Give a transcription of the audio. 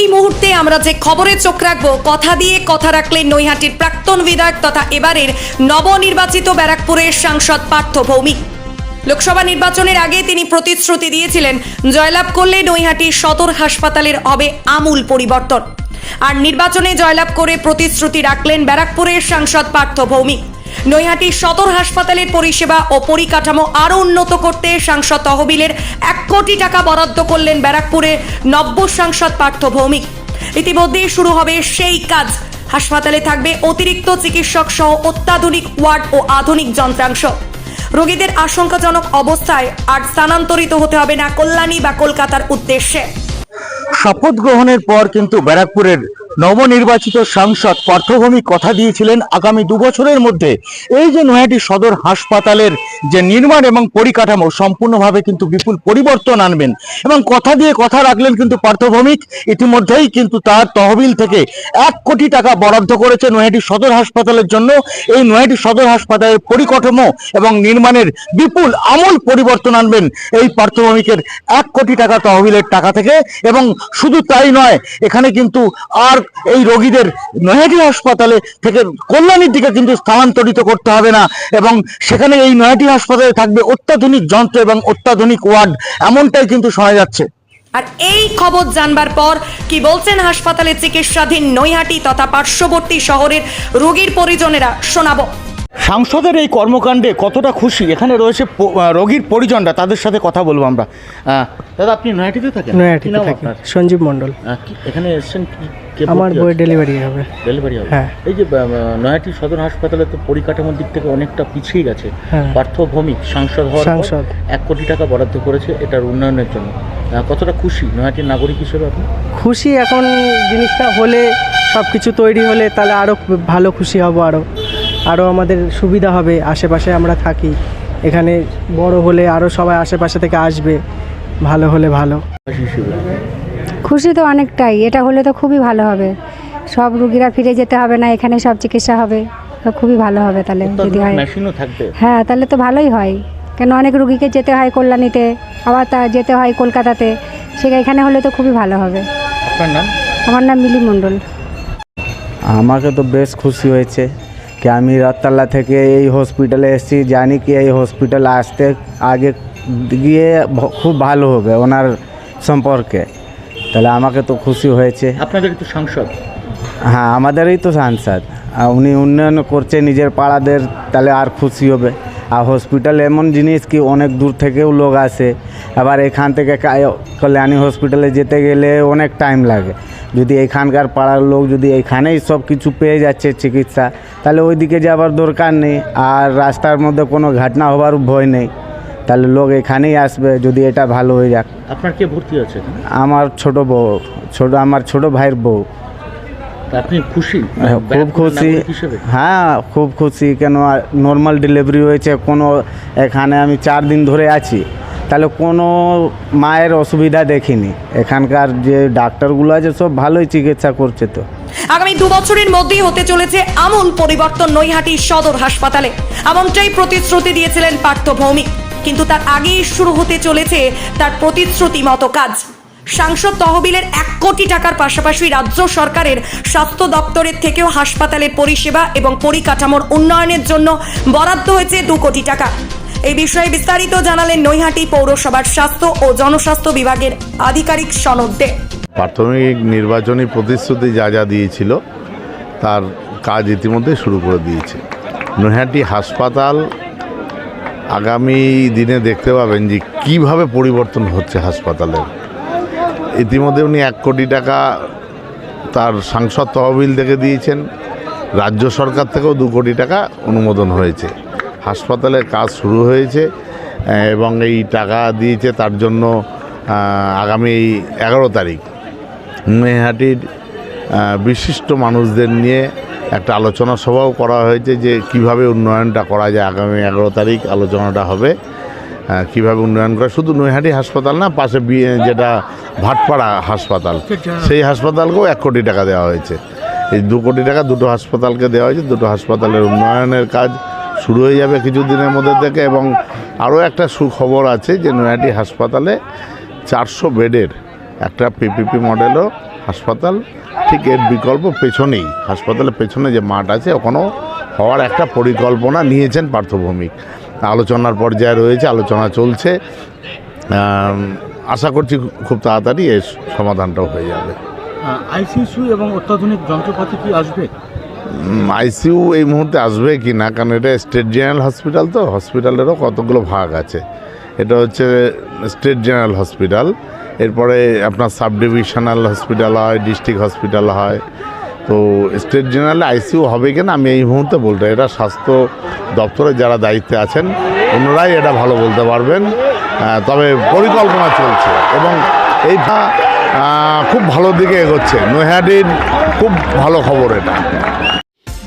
এই মুহূর্তে আমরা যে খবরে চোখ রাখব, কথা দিয়ে কথা রাখলেন নৈহাটির প্রাক্তন বিধায়ক তথা এবারের নবনির্বাচিত ব্যারাকপুরের সাংসদ পার্থ ভৌমিক। লোকসভা নির্বাচনের আগে তিনি প্রতিশ্রুতি দিয়েছিলেন, জয়লাভ করলে নৈহাটি সদর হাসপাতালের হবে আমূল পরিবর্তন। আর নির্বাচনে জয়লাভ করে প্রতিশ্রুতি রাখলেন ব্যারাকপুরের সাংসদ পার্থ ভৌমিক। নৈহাটি সদর হাসপাতালের পরিষেবা ও পরিকাঠামো আরও উন্নত করতে সাংসদ তহবিলের এক কোটি টাকা বরাদ্দ করলেন ব্যারাকপুরের নব্য সাংসদ পার্থ ভৌমিক। ইতিমধ্যেই শুরু হবে সেই কাজ। হাসপাতালে থাকবে অতিরিক্ত চিকিৎসক সহ অত্যাধুনিক ওয়ার্ড ও আধুনিক যন্ত্রাংশ। রোগীদের আশঙ্কাজনক অবস্থায় আর স্থানান্তরিত হতে হবে না কল্যাণী বা কলকাতার উদ্দেশ্যে। শপথ গ্রহণের পর কিন্তু ব্যারাকপুরের নবনির্বাচিত সাংসদ পার্থভূমি কথা দিয়েছিলেন আগামী দু বছরের মধ্যে। এই যে নয়াটি সদর হাসপাতালের যে নির্মাণ এবং পরিকাঠামো সম্পূর্ণভাবে কিন্তু বিপুল পরিবর্তন আনবেন এবং কথা দিয়ে কথা রাখলেন কিন্তু পার্থভৌমিক ইতিমধ্যেই কিন্তু তার তহবিল থেকে এক কোটি টাকা বরাদ্দ করেছে নয়াটি সদর হাসপাতালের জন্য। এই নয়াটি সদর হাসপাতালের পরিকাঠামো এবং নির্মাণের বিপুল আমূল পরিবর্তন আনবেন এই পার্থভূমিকের এক কোটি টাকা তহবিলের টাকা থেকে। এবং শুধু তাই নয়, এখানে কিন্তু আর এই রোগীদের নয়াটি হাসপাতালে থেকে কল্যাণীর দিকে কিন্তু স্থানান্তরিত করতে হবে না। এবং সেখানে এই নয়াটি হাসপাতালে থাকবে অত্যাধুনিক যন্ত্র এবং অত্যাধুনিক ওয়ার্ড। এমনটাই কিন্তু শোনা যাচ্ছে। আর এই খবর জানবার পর কি বলছেন হাসপাতালে চিকিৎসাধীন নৈহাটি তথা পার্শ্ববর্তী শহরের রোগীর পরিজনেরা? শোনাবো। সাংসদের এই কর্মকাণ্ডে কতটা খুশি? এখানে রয়েছে রোগীর পরিজনরা তাদের সাথে কথা বলব আমরা। দাদা আপনি নয়াটিতে থাকেন? নয়াটিতে থাকি। সঞ্জীব মণ্ডল। এখানে এসেছেন আমার বই ডেলিভারি হবে। ডেলিভারি হবে। হ্যাঁ। এই যে নয়াটি সদর হাসপাতালে তো পরিকাঠামোর দিক থেকে অনেকটা পিছিয়ে গেছে। হ্যাঁ। পার্থ ভৌমিক সাংসদ হওয়ার সাংসদ। এক কোটি টাকা বরাদ্দ করেছে এটার উন্নয়নের জন্য। কতটা খুশি নয়াটির নাগরিক হিসেবে আপনি? খুশি এখন জিনিসটা হলে সব কিছু তৈরি হলে তাহলে আরও ভালো খুশি হব আরও আরও আমাদের সুবিধা হবে আশেপাশে আমরা থাকি। এখানে বড় হলে আরও সবাই আশেপাশে থেকে আসবে ভালো হলে ভালো। খুশি তো অনেকটাই এটা হলে তো খুবই ভালো হবে। সব রুগীরা ফিরে যেতে হবে না এখানে সব চিকিৎসা হবে তো খুবই ভালো হবে তাহলে যদি হয়। হ্যাঁ তাহলে তো ভালোই হয়। কেন অনেক রুগীকে যেতে হয় কল্যাণীতে আবার তা যেতে হয় কলকাতাতে সেটা এখানে হলে তো খুবই ভালো হবে। আপনার নাম? আমার নাম মিলি মণ্ডল। আমাকে তো বেশ খুশি হয়েছে। কি আমি রথতলা থেকে এই হসপিটালে এসেছি জানি কি এই হসপিটাল আসতে আগে গিয়ে খুব ভালো হবে ওনার সম্পর্কে। তাহলে আমাকে তো খুশি হয়েছে। আপনাদের তো সাংসদ। হ্যাঁ আমাদেরই তো সাংসদ। আর উনি উন্নয়ন করছে নিজের পাড়াদের তাহলে আর খুশি হবে। আর হসপিটাল এমন জিনিস কি অনেক দূর থেকেও লোক আসে। আবার এখান থেকে কল্যাণী হসপিটালে যেতে গেলে অনেক টাইম লাগে। যদি এখানকার পাড়ার লোক যদি এখানেই সব কিছু পেয়ে যাচ্ছে চিকিৎসা তাহলে ওইদিকে যাবার দরকার নেই। আর রাস্তার মধ্যে কোনো ঘটনা হবার ভয় নেই। তাহলে লোক এখানেই আসবে যদি এটা ভালো হয়ে যাক। আপনার কে ভর্তি আছে আমার ছোট বউ ছোট আমার ছোট ভাইয়ের বউ। তা আপনি খুশি? হ্যাঁ, খুব খুশি। হ্যাঁ খুব খুশি। কেন নর্মাল ডেলিভারি হয়েছে কোনো এখানে আমি চার দিন ধরে আছি। তাহলে কোনো মায়ের অসুবিধা দেখিনি। এখানকার যে ডাক্তারগুলো আছে, সব ভালোই চিকিৎসা করছে তো। আগামী দু বছরের মধ্যেই হতে চলেছে আমূল পরিবর্তন নৈহাটি সদর হাসপাতালে। এমনটাই প্রতিশ্রুতি দিয়েছিলেন পার্থ ভৌমিক। কিন্তু তার আগেই শুরু হতে চলেছে তার প্রতিশ্রুতি মতো কাজ। সাংসদ তহবিলের এক কোটি টাকার পাশাপাশি রাজ্য সরকারের স্বাস্থ্য দপ্তরের থেকেও হাসপাতালের পরিষেবা এবং পরিকাঠামোর উন্নয়নের জন্য বরাদ্দ হয়েছে দু কোটি টাকা। এই বিষয়ে বিস্তারিত জানালেন নৈহাটি পৌরসভার স্বাস্থ্য ও জনস্বাস্থ্য বিভাগের আধিকারিক সনদ দে। প্রাথমিক নির্বাচনী প্রতিশ্রুতি যা যা দিয়েছিল, তার কাজ ইতিমধ্যে শুরু করে দিয়েছে। নৈহাটি হাসপাতাল আগামী দিনে দেখতে পাবেন যে কীভাবে পরিবর্তন হচ্ছে হাসপাতালের। ইতিমধ্যে উনি এক কোটি টাকা তার সাংসদ তহবিল থেকে দিয়েছেন। রাজ্য সরকার থেকেও দু কোটি টাকা অনুমোদন হয়েছে। হাসপাতালের কাজ শুরু হয়েছে এবং এই টাকা দিয়েছে তার জন্য আগামী এগারো তারিখ। নৈহাটির বিশিষ্ট মানুষদের নিয়ে একটা আলোচনা সভাও করা হয়েছে যে কীভাবে উন্নয়নটা করা যায় আগামী এগারো তারিখ আলোচনাটা হবে কীভাবে উন্নয়ন করা শুধু নৈহাটি হাসপাতাল না, পাশে যেটা ভাটপাড়া হাসপাতাল, সেই হাসপাতালকেও এক কোটি টাকা দেওয়া হয়েছে। এই দু কোটি টাকা দুটো হাসপাতালকে দেওয়া হয়েছে, দুটো হাসপাতালের উন্নয়নের কাজ শুরু হয়ে যাবে কিছুদিনের মধ্যে থেকে এবং আরও একটা সুখবর আছে যে নৈহাটি হাসপাতালে চারশো বেডের একটা পিপিপি মডেলও হাসপাতাল, ঠিক এর বিকল্প পেছনেই, হাসপাতালের পেছনে যে মাঠ আছে, ওখানেও হওয়ার একটা পরিকল্পনা নিয়েছেন পার্থভৌমিক। আলোচনার পর্যায়ে রয়েছে, আলোচনা চলছে। আশা করছি খুব তাড়াতাড়ি এর সমাধানটাও হয়ে যাবে। আইসিইউ এবং অত্যাধুনিক যন্ত্রপাতি কি আসবে? আইসিইউ এই মুহূর্তে আসবে কি না? কারণ এটা স্টেট জেনারেল হসপিটাল তো হসপিটালেরও কতগুলো ভাগ আছে। এটা হচ্ছে স্টেট জেনারেল হসপিটাল এরপরে আপনার সাব ডিভিশনাল হসপিটাল হয় ডিস্ট্রিক্ট হসপিটাল হয়। তো স্টেট জেনারেলে আইসিইউ হবে কিনা আমি এই মুহূর্তে বলতে এটা স্বাস্থ্য দপ্তরে যারা দায়িত্বে আছেন, ওনারাই এটা ভালো বলতে পারবেন। তবে পরিকল্পনা চলছে এবং এইটা খুব ভালো দিকে এগোচ্ছে। নৈহাটির খুব ভালো খবর এটা।